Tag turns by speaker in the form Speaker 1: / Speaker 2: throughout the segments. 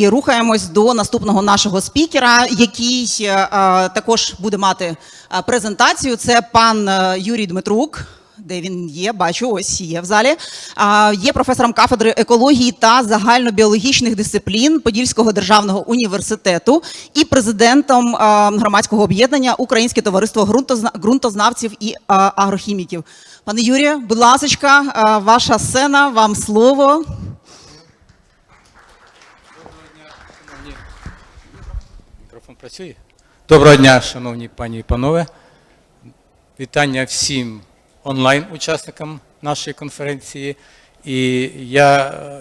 Speaker 1: і рухаємось до наступного нашого спікера, який е, е, також буде мати е, презентацію. Це пан Юрій Дмитрук. Де він є, бачу, ось є в залі. А, є професором кафедри екології та загальнобіологічних дисциплін Подільського державного університету і президентом громадського об'єднання Українське товариство ґрунтозна- ґрунтознавців і агрохіміків. Пане Юрію, будь ласка, ваша сцена, вам слово.
Speaker 2: Мікрофон працює? Доброго дня, шановні пані і панове. Вітання всім онлайн-учасникам нашої конференції. І я е,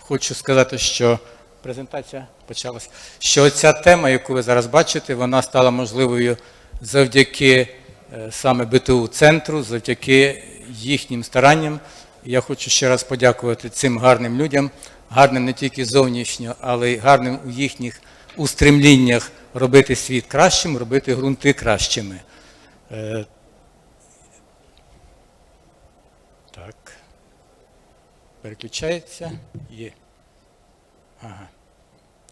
Speaker 2: хочу сказати, що презентація почалась. Що ця тема, яку ви зараз бачите, вона стала можливою завдяки е, саме БТУ центру, завдяки їхнім старанням. Я хочу ще раз подякувати цим гарним людям, гарним не тільки зовнішньо, але й гарним у їхніх устремліннях робити світ кращим, робити ґрунти кращими. Е, Так. Переключається? Є. Ага.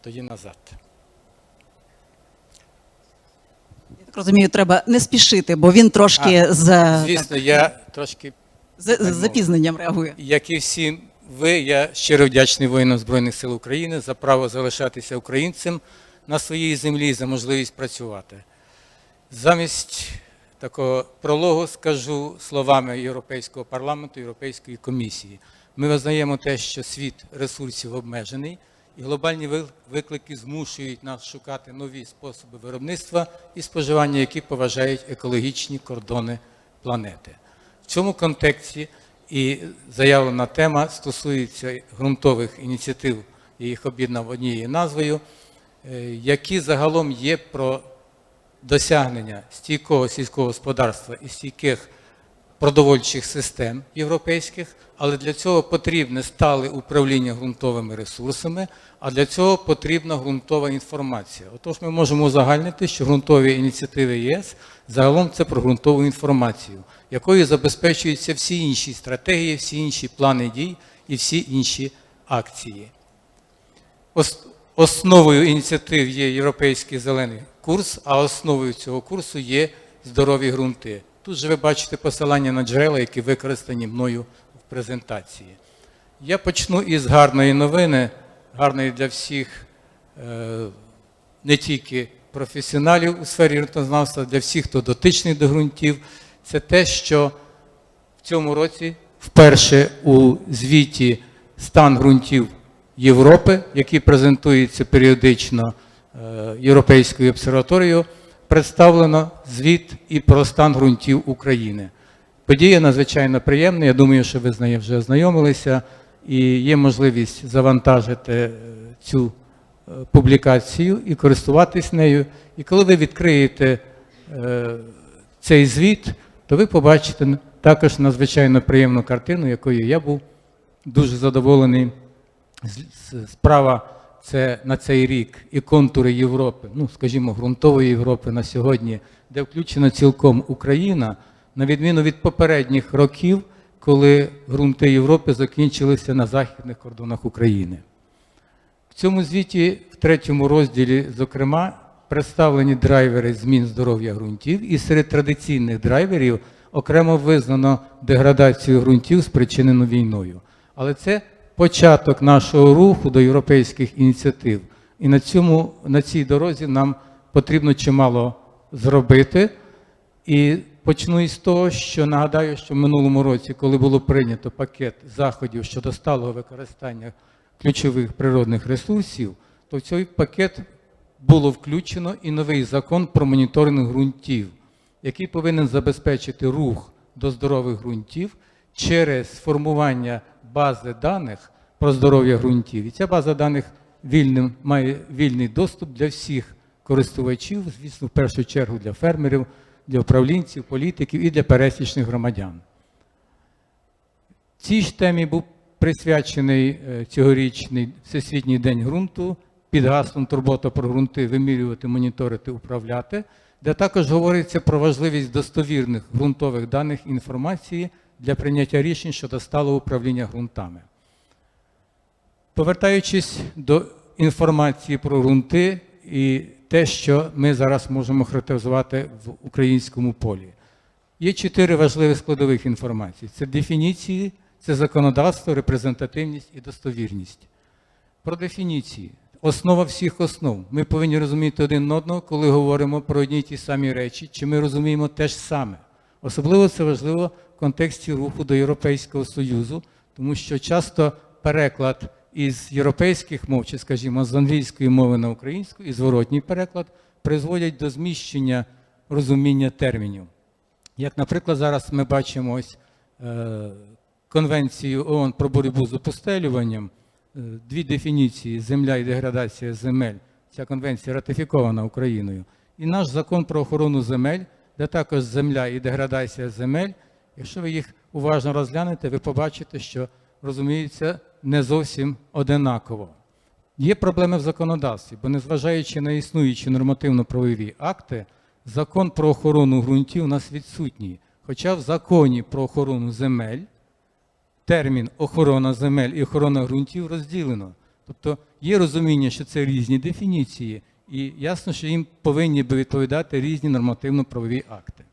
Speaker 2: Тоді назад.
Speaker 1: Я так розумію, треба не спішити, бо він трошки
Speaker 2: А,
Speaker 1: з,
Speaker 2: Звісно, я трошки,
Speaker 1: з, з запізненням реагує.
Speaker 2: як і всі ви, я щиро вдячний воїнам Збройних сил України за право залишатися українцем на своїй землі за можливість працювати. Замість такого прологу скажу словами Європейського парламенту, Європейської комісії. Ми визнаємо те, що світ ресурсів обмежений, і глобальні виклики змушують нас шукати нові способи виробництва і споживання, які поважають екологічні кордони планети. В цьому контексті і заявлена тема стосується ґрунтових ініціатив, я їх об'єднав однією назвою, які загалом є про досягнення стійкого сільського господарства і стійких продовольчих систем європейських, але для цього потрібне стале управління ґрунтовими ресурсами, а для цього потрібна ґрунтова інформація. Отож, ми можемо узагальнити, що ґрунтові ініціативи ЄС загалом це про ґрунтову інформацію, якою забезпечуються всі інші стратегії, всі інші плани дій і всі інші акції. Ос- Основою ініціатив є Європейський зелений курс, а основою цього курсу є здорові ґрунти. Тут же ви бачите посилання на джерела, які використані мною в презентації. Я почну із гарної новини, гарної для всіх е, не тільки професіоналів у сфері ґрунтознавства, для всіх, хто дотичний до ґрунтів. Це те, що в цьому році вперше у звіті стан ґрунтів Європи, який презентується періодично е, Європейською обсерваторією, представлено звіт і про стан ґрунтів України. Подія надзвичайно приємна. Я думаю, що ви з нею вже ознайомилися, і є можливість завантажити е, цю е, публікацію і користуватись нею. І коли ви відкриєте цей звіт, то ви побачите також надзвичайно приємну картину, якою я був дуже задоволений. Справа це на цей рік і контури Європи, ну скажімо, ґрунтової Європи на сьогодні, де включена цілком Україна, на відміну від попередніх років, коли ґрунти Європи закінчилися на західних кордонах України. В цьому звіті, в третьому розділі, зокрема, представлені драйвери змін здоров'я ґрунтів, і серед традиційних драйверів окремо визнано деградацію ґрунтів, спричинену війною. Але це початок нашого руху до європейських ініціатив. І на, цьому, на цій дорозі нам потрібно чимало зробити. І почну із того, що нагадаю, що в минулому році, коли було прийнято пакет заходів щодо сталого використання ключових природних ресурсів, то в цей пакет було включено і новий закон про моніторинг ґрунтів, який повинен забезпечити рух до здорових ґрунтів через формування бази даних про здоров'я ґрунтів. І ця база даних вільним, має вільний доступ для всіх користувачів, звісно, в першу чергу для фермерів, для управлінців, політиків і для пересічних громадян. Цій ж темі був присвячений е, цьогорічний Всесвітній день ґрунту під гаслом Турбота про ґрунти вимірювати, моніторити, управляти, де також говориться про важливість достовірних ґрунтових даних інформації для прийняття рішень щодо сталого управління ґрунтами. Повертаючись до інформації про ґрунти і те, що ми зараз можемо характеризувати в українському полі. Є чотири важливі складових інформації: це дефініції, це законодавство, репрезентативність і достовірність. Про дефініції. Основа всіх основ. Ми повинні розуміти один одного, коли говоримо про одні й ті самі речі, чи ми розуміємо те ж саме. Особливо це важливо в контексті руху до Європейського Союзу, тому що часто переклад із європейських мов, чи, скажімо, з англійської мови на українську, і зворотній переклад призводять до зміщення розуміння термінів. Як, наприклад, зараз ми бачимо ось е, Конвенцію ООН про боротьбу з опустелюванням, е, дві дефініції земля і деградація земель. Ця конвенція ратифікована Україною. І наш закон про охорону земель, де також земля і деградація земель. Якщо ви їх уважно розглянете, ви побачите, що розуміються не зовсім одинаково. Є проблеми в законодавстві, бо незважаючи на існуючі нормативно-правові акти, закон про охорону ґрунтів у нас відсутній. Хоча в законі про охорону земель термін охорона земель і охорона ґрунтів розділено. Тобто є розуміння, що це різні дефініції, і ясно, що їм повинні би відповідати різні нормативно-правові акти.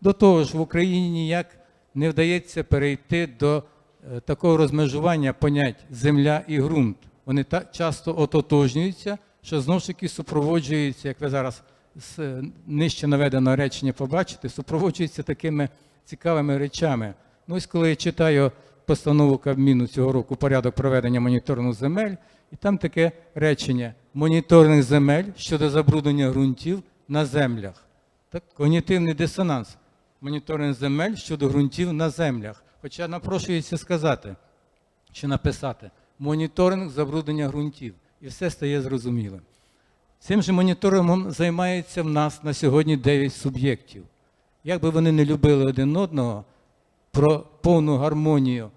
Speaker 2: До того ж, в Україні ніяк не вдається перейти до такого розмежування понять земля і ґрунт. Вони так часто ототожнюються, що знову ж таки супроводжуються, як ви зараз з е, нижче наведеного речення побачите, супроводжуються такими цікавими речами. Ну, ось коли я читаю постанову Кабміну цього року порядок проведення моніторингу земель, і там таке речення: моніторинг земель щодо забруднення ґрунтів на землях. Так, когнітивний дисонанс. Моніторинг земель щодо ґрунтів на землях. Хоча напрошується сказати чи написати моніторинг забруднення ґрунтів, і все стає зрозумілим. Цим же моніторингом займається в нас на сьогодні 9 суб'єктів. Як би вони не любили один одного, про повну гармонію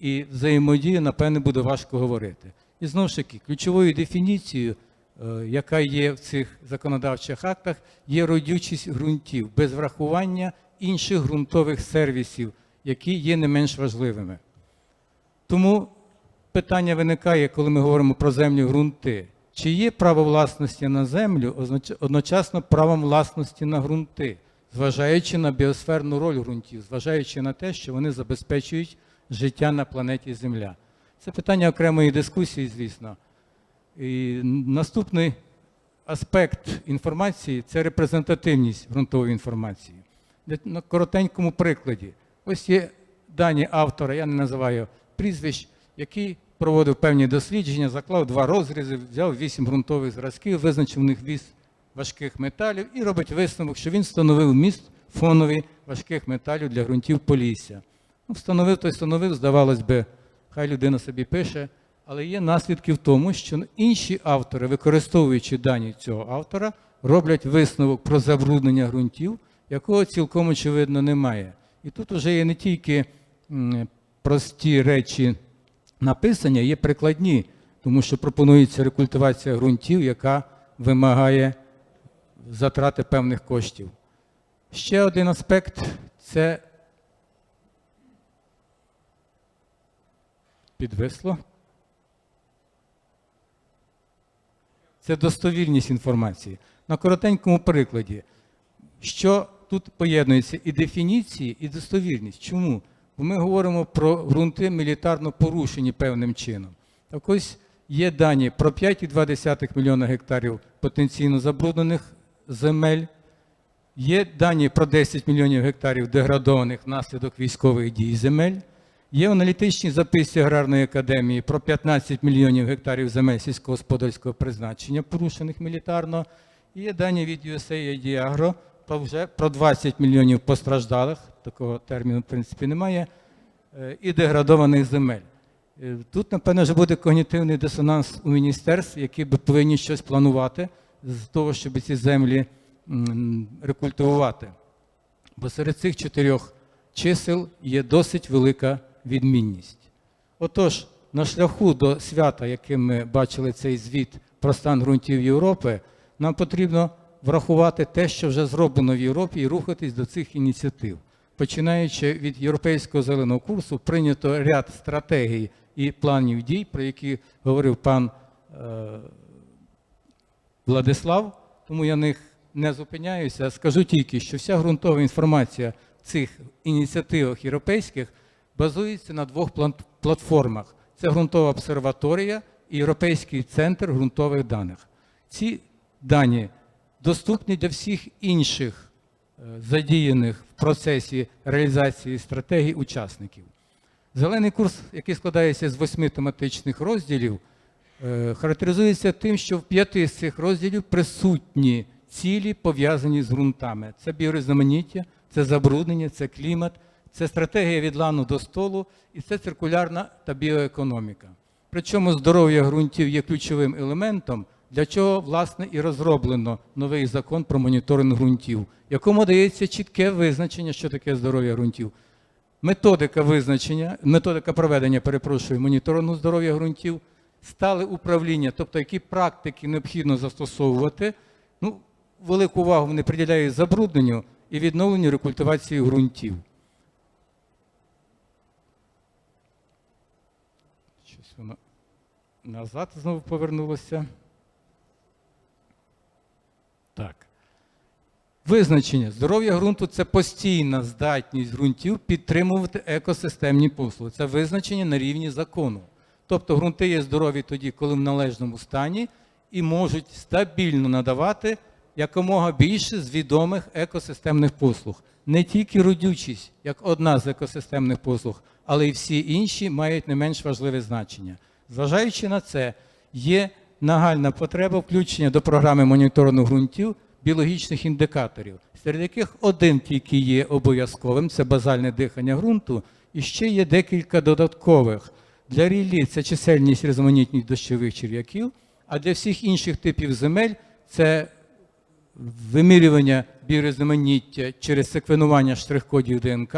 Speaker 2: і взаємодію, напевне, буде важко говорити. І знову ж таки, ключовою дефініцією, е, яка є в цих законодавчих актах, є родючість ґрунтів без врахування інших ґрунтових сервісів, які є не менш важливими. Тому питання виникає, коли ми говоримо про землі ґрунти. Чи є право власності на землю одночасно правом власності на ґрунти, зважаючи на біосферну роль ґрунтів, зважаючи на те, що вони забезпечують життя на планеті Земля? Це питання окремої дискусії, звісно. І наступний аспект інформації це репрезентативність ґрунтової інформації. На коротенькому прикладі. Ось є дані автора, я не називаю прізвищ, який проводив певні дослідження, заклав два розрізи, взяв вісім ґрунтових зразків, визначив в них віс важких металів і робить висновок, що він встановив міст фоновий важких металів для ґрунтів Полісся. Ну, встановив, то й встановив, здавалось би, хай людина собі пише, але є наслідки в тому, що інші автори, використовуючи дані цього автора, роблять висновок про забруднення ґрунтів, якого цілком очевидно немає. І тут вже є не тільки прості речі написання, є прикладні, тому що пропонується рекультивація ґрунтів, яка вимагає затрати певних коштів. Ще один аспект це підвисло. Це достовірність інформації. На коротенькому прикладі, що тут поєднується і дефініції, і достовірність. Чому? Бо ми говоримо про ґрунти мілітарно порушені певним чином. Так ось є дані про 5,2 мільйона гектарів потенційно забруднених земель. Є дані про 10 мільйонів гектарів деградованих внаслідок військових дій земель. Є аналітичні записи Аграрної академії про 15 мільйонів гектарів земель сільськогосподарського призначення, порушених мілітарно. І є дані від USAID Agro про вже про 20 мільйонів постраждалих, такого терміну, в принципі, немає, е, і деградованих земель. Е, Тут, напевно, вже буде когнітивний дисонанс у міністерств, які би повинні щось планувати з того, щоб ці землі рекультивувати. Бо серед цих чотирьох чисел є досить велика відмінність. Отож, на шляху до свята, яким ми бачили цей звіт про стан ґрунтів Європи, нам потрібно врахувати те, що вже зроблено в Європі, і рухатись до цих ініціатив. Починаючи від європейського зеленого курсу, прийнято ряд стратегій і планів дій, про які говорив пан Владислав, тому я них не зупиняюся. Скажу тільки, що вся ґрунтова інформація в цих ініціативах європейських базується на двох платформах: це ґрунтова обсерваторія і Європейський центр ґрунтових даних. Ці дані доступні для всіх інших е, задіяних в процесі реалізації стратегій учасників. Зелений курс, який складається з восьми тематичних розділів, е, характеризується тим, що в п'яти з цих розділів присутні цілі, пов'язані з ґрунтами. Це біорізноманіття, це забруднення, це клімат, це стратегія від лану до столу і це циркулярна та біоекономіка. Причому здоров'я ґрунтів є ключовим елементом, для чого власне і розроблено новий закон про моніторинг ґрунтів, якому дається чітке визначення, що таке здоров'я ґрунтів. Методика визначення, методика проведення, перепрошую, моніторингу здоров'я ґрунтів, стали управління, тобто які практики необхідно застосовувати. Ну, велику увагу вони приділяють забрудненню і відновленню рекультивації ґрунтів. Щось воно назад знову повернулося. Так. Визначення здоров'я ґрунту це постійна здатність ґрунтів підтримувати екосистемні послуги. Це визначення на рівні закону. Тобто ґрунти є здорові тоді, коли в належному стані, і можуть стабільно надавати якомога більше з відомих екосистемних послуг. Не тільки родючість, як одна з екосистемних послуг, але й всі інші мають не менш важливе значення. Зважаючи на це, є нагальна потреба включення до програми моніторингу ґрунтів біологічних індикаторів, серед яких один тільки є обов'язковим це базальне дихання ґрунту, і ще є декілька додаткових. Для ріллі це чисельність різноманітність дощових черв'яків, а для всіх інших типів земель це вимірювання біорізноманіття через секвенування штрих-кодів ДНК,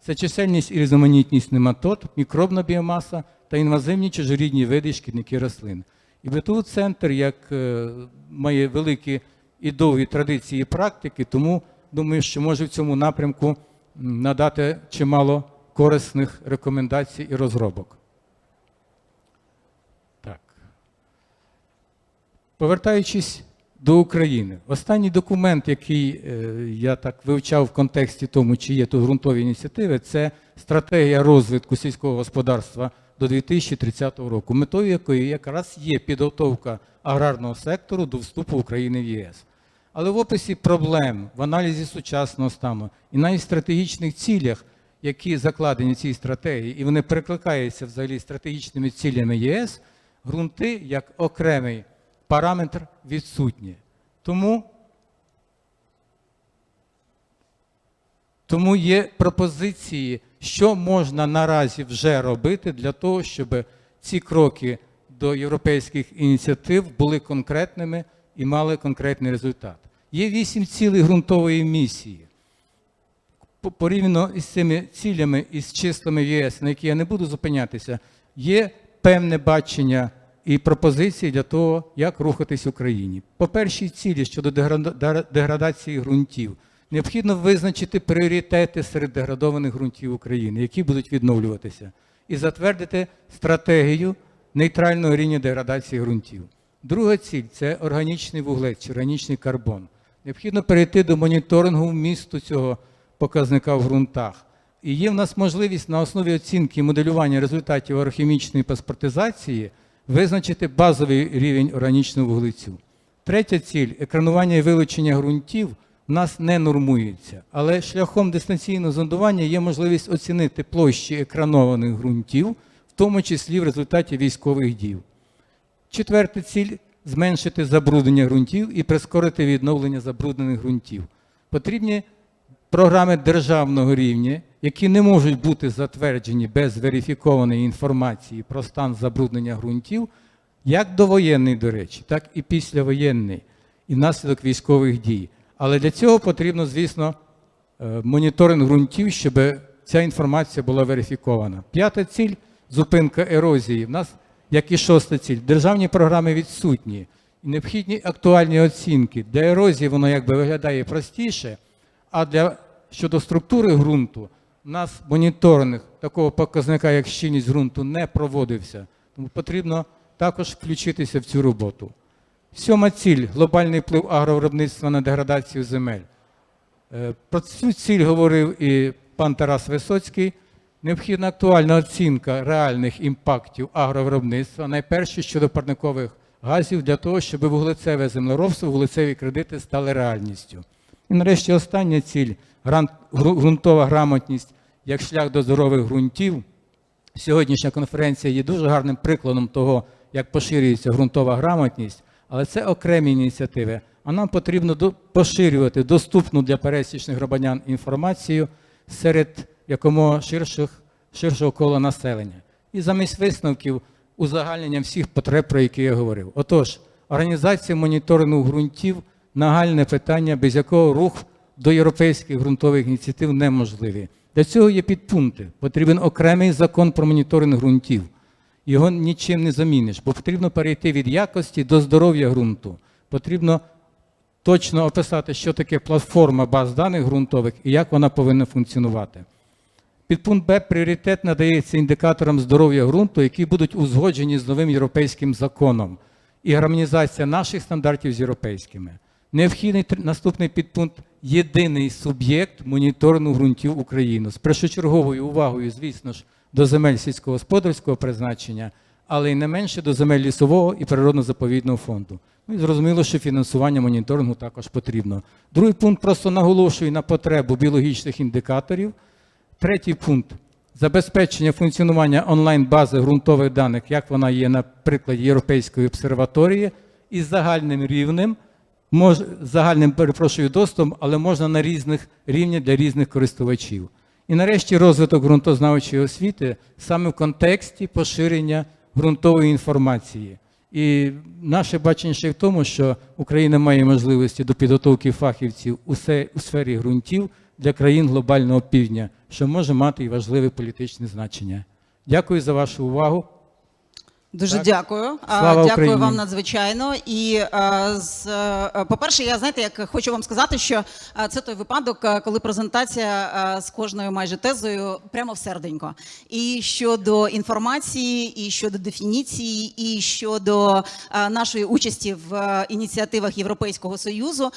Speaker 2: це чисельність і різноманітність нематод, мікробна біомаса та інвазивні чужорідні види і шкідники рослин. І БТУ центр як е, має великі і довгі традиції і практики, тому думаю, що може в цьому напрямку надати чимало корисних рекомендацій і розробок. Так. Повертаючись до України, останній документ, який е, я так вивчав в контексті тому, чи є тут ґрунтові ініціативи, це стратегія розвитку сільського господарства до 2030 року, метою якої якраз є підготовка аграрного сектору до вступу України в ЄС. Але в описі проблем, в аналізі сучасного стану і навіть в стратегічних цілях, які закладені в цій стратегії, і вони перекликаються взагалі стратегічними цілями ЄС, ґрунти як окремий параметр відсутні. Тому, тому є пропозиції, що можна наразі вже робити для того, щоб ці кроки до європейських ініціатив були конкретними і мали конкретний результат. Є вісім цілей ґрунтової місії. Порівняно із цими цілями і з числами ЄС, на які я не буду зупинятися, є певне бачення і пропозиції для того, як рухатись Україні. По першій цілі щодо деграда- деградації ґрунтів, необхідно визначити пріоритети серед деградованих ґрунтів України, які будуть відновлюватися, і затвердити стратегію нейтрального рівня деградації ґрунтів. Друга ціль це органічний вуглець чи органічний карбон. Необхідно перейти до моніторингу вмісту цього показника в ґрунтах. І є в нас можливість на основі оцінки і моделювання результатів агрохімічної паспортизації визначити базовий рівень органічного вуглецю. Третя ціль екранування і вилучення ґрунтів нас не нормується, але шляхом дистанційного зондування є можливість оцінити площі екранованих ґрунтів, в тому числі в результаті військових дій. Четверта ціль зменшити забруднення ґрунтів і прискорити відновлення забруднених ґрунтів. Потрібні програми державного рівня, які не можуть бути затверджені без верифікованої інформації про стан забруднення ґрунтів, як довоєнний, до речі, так і післявоєнний, і внаслідок військових дій. Але для цього потрібно, звісно, е, моніторинг ґрунтів, щоб ця інформація була верифікована. П'ята ціль зупинка ерозії. В нас, як і шоста ціль, державні програми відсутні. І необхідні актуальні оцінки. Для ерозії воно якби виглядає простіше, а для щодо структури ґрунту, у нас моніторинг такого показника, як щільність ґрунту, не проводився. Тому потрібно також включитися в цю роботу. Сьома ціль глобальний вплив агровиробництва на деградацію земель. Е, Про цю ціль говорив і пан Тарас Висоцький. Необхідна актуальна оцінка реальних імпактів агровиробництва, найперше щодо парникових газів, для того, щоб вуглецеве землеробство, вуглецеві кредити стали реальністю. І нарешті остання ціль ґрунтова грамотність як шлях до здорових ґрунтів. Сьогоднішня конференція є дуже гарним прикладом того, як поширюється ґрунтова грамотність, але це окремі ініціативи. А нам потрібно поширювати доступну для пересічних громадян інформацію серед якомога ширших, ширшого кола населення. І замість висновків узагальнення всіх потреб, про які я говорив. Отож, організація моніторингу ґрунтів нагальне питання, без якого рух до європейських ґрунтових ініціатив неможливий. Для цього є підпункти. Потрібен окремий закон про моніторинг ґрунтів. Його нічим не заміниш, бо потрібно перейти від якості до здоров'я ґрунту. Потрібно точно описати, що таке платформа баз даних ґрунтових і як вона повинна функціонувати. Підпункт Б пріоритет надається індикаторам здоров'я ґрунту, які будуть узгоджені з новим європейським законом, і гармонізація наших стандартів з європейськими. Необхідний наступний підпункт єдиний суб'єкт моніторингу ґрунтів України з першочерговою увагою, звісно ж, до земель сільськогосподарського призначення, але й не менше до земель лісового і природно-заповідного фонду. Ну і зрозуміло, що фінансування моніторингу також потрібно. Другий пункт просто наголошує на потребу біологічних індикаторів. Третій пункт забезпечення функціонування онлайн-бази ґрунтових даних, як вона є на прикладі Європейської обсерваторії, із загальним рівнем, мож, загальним перепрошую доступом, але можна на різних рівнях для різних користувачів. І нарешті розвиток ґрунтознавчої освіти саме в контексті поширення ґрунтової інформації. І наше бачення ще в тому, що Україна має можливості до підготовки фахівців у се- у сфері ґрунтів для країн глобального півдня, що може мати і важливе політичне значення. Дякую за вашу увагу.
Speaker 1: Дуже
Speaker 2: Так.
Speaker 1: дякую.
Speaker 2: Слава
Speaker 1: Дякую
Speaker 2: Україні.
Speaker 1: вам надзвичайно. І е, з, е, по-перше, я знаєте, як хочу вам сказати, що е, це той випадок, коли презентація з кожною майже тезою прямо в серденько. І щодо інформації, і щодо дефініції, і щодо нашої участі в ініціативах Європейського союзу.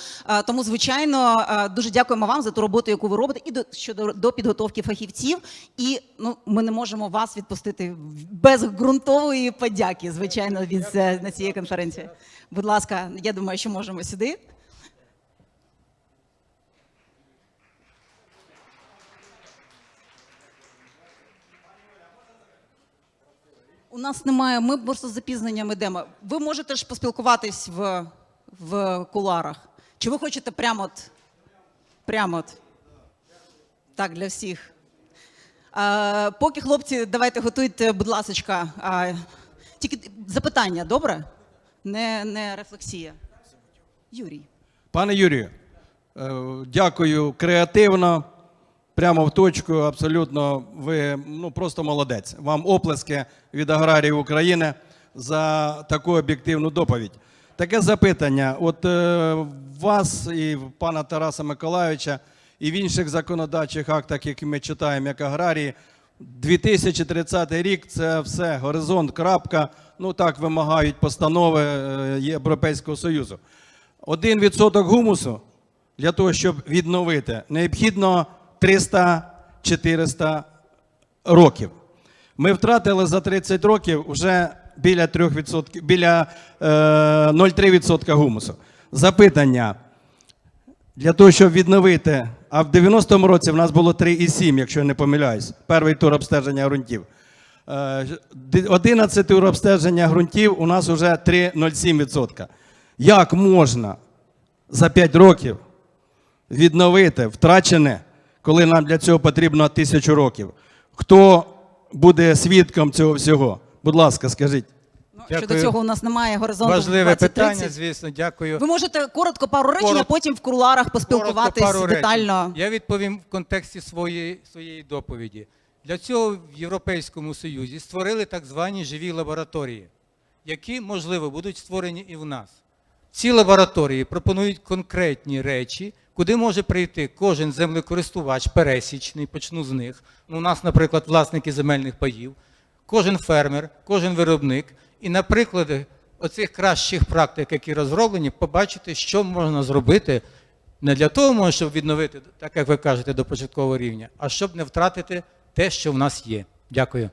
Speaker 1: Тому, звичайно, дуже дякуємо вам за ту роботу, яку ви робите, і до щодо до підготовки фахівців. І ну, ми не можемо вас відпустити без ґрунтової подяки, звичайно, від е, на цієї конференції. Будь ласка, я думаю, що можемо сюди. У нас немає, ми просто з запізненням йдемо. Ви можете ж поспілкуватись в, в куларах. Чи ви хочете прямо от, прямо от? Так, для всіх. А, поки хлопці, давайте готуйте, будь ласочка. Тільки запитання, добре? Не, не рефлексія. Юрій.
Speaker 3: Пане Юрію, е, дякую креативно, прямо в точку. Абсолютно, ви ну просто молодець. Вам оплески від аграріїв України за таку об'єктивну доповідь. Таке запитання: от е, вас і пана Тараса Миколайовича, і в інших законодавчих актах, які ми читаємо як аграрії, 2030 рік це все горизонт, крапка. Ну так вимагають постанови е, Європейського Союзу. 1% гумусу для того, щоб відновити, необхідно 300-400 років. Ми втратили за 30 років вже біля 3%, біля е, 0,3% гумусу. Запитання. Для того, щоб відновити, а в 90-му році в нас було 3,7, якщо я не помиляюсь, перший тур обстеження ґрунтів. Е, 11 тур обстеження ґрунтів у нас вже 3,07%. Як можна за 5 років відновити втрачене, коли нам для цього потрібно тисячу років? Хто буде свідком цього всього? Будь ласка, скажіть.
Speaker 1: Ну,
Speaker 2: Дякую.
Speaker 1: щодо цього у нас немає горизонту.
Speaker 2: Важливе
Speaker 1: 2030.
Speaker 2: питання, звісно, дякую.
Speaker 1: Ви можете коротко пару речень, а потім в кулуарах поспілкуватись
Speaker 2: Коротко, пару речень.
Speaker 1: детально.
Speaker 2: Я відповім в контексті своєї, своєї доповіді. Для цього в Європейському Союзі створили так звані живі лабораторії, які, можливо, будуть створені і в нас. Ці лабораторії пропонують конкретні речі, куди може прийти кожен землекористувач пересічний, почну з них. Ну, у нас, наприклад, власники земельних паїв, кожен фермер, кожен виробник і на приклади оцих кращих практик, які розроблені, побачити, що можна зробити не для того, щоб відновити, так як ви кажете, до початкового рівня, а щоб не втратити те, що в нас є. Дякую.